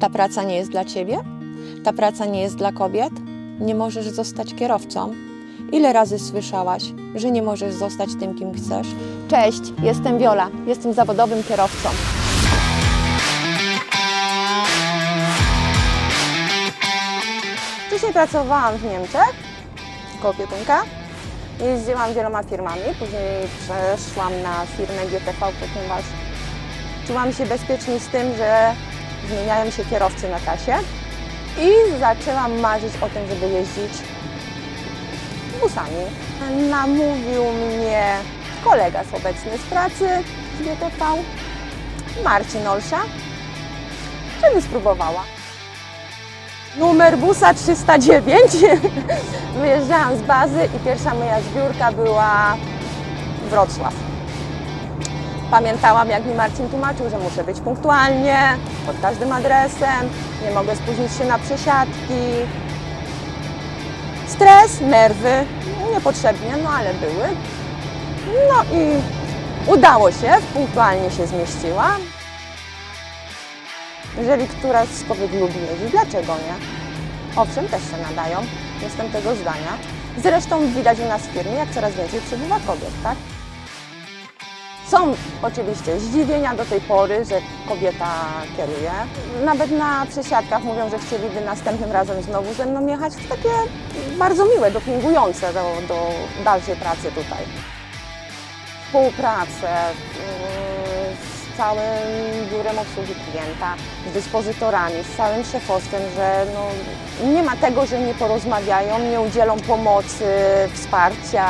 Ta praca nie jest dla ciebie? Ta praca nie jest dla kobiet? Nie możesz zostać kierowcą? Ile razy słyszałaś, że nie możesz zostać tym, kim chcesz? Cześć, jestem Wiola, jestem zawodowym kierowcą. Wcześniej pracowałam w Niemczech jako opiekunka. Jeździłam wieloma firmami, później przeszłam na firmę GTV, ponieważ czułam się bezpiecznie z tym, że zmieniają się kierowcy na kasie i zaczęłam marzyć o tym, żeby jeździć busami. Namówił mnie kolega z obecny z pracy z GTV, Marcin Olsza, żebym spróbowała. Numer busa 309. Wyjeżdżałam z bazy i pierwsza moja zbiórka była Wrocław. Pamiętałam, jak mi Marcin tłumaczył, że muszę być punktualnie, pod każdym adresem, nie mogę spóźnić się na przesiadki. Stres, nerwy, niepotrzebnie, no ale były. No i udało się, punktualnie się zmieściłam. Jeżeli któraś z kobiet lubi jeździć, dlaczego nie? Owszem, też się nadają, jestem tego zdania. Zresztą widać u nas w firmie, jak coraz więcej przybywa kobiet, tak? Są oczywiście zdziwienia do tej pory, że kobieta kieruje. Nawet na przesiadkach mówią, że chcieliby następnym razem znowu ze mną jechać. To takie bardzo miłe, dopingujące do, do dalszej pracy tutaj. Współpracę yy, z całym biurem obsługi klienta, z dyspozytorami, z całym szefostwem, że no, nie ma tego, że nie porozmawiają, nie udzielą pomocy, wsparcia.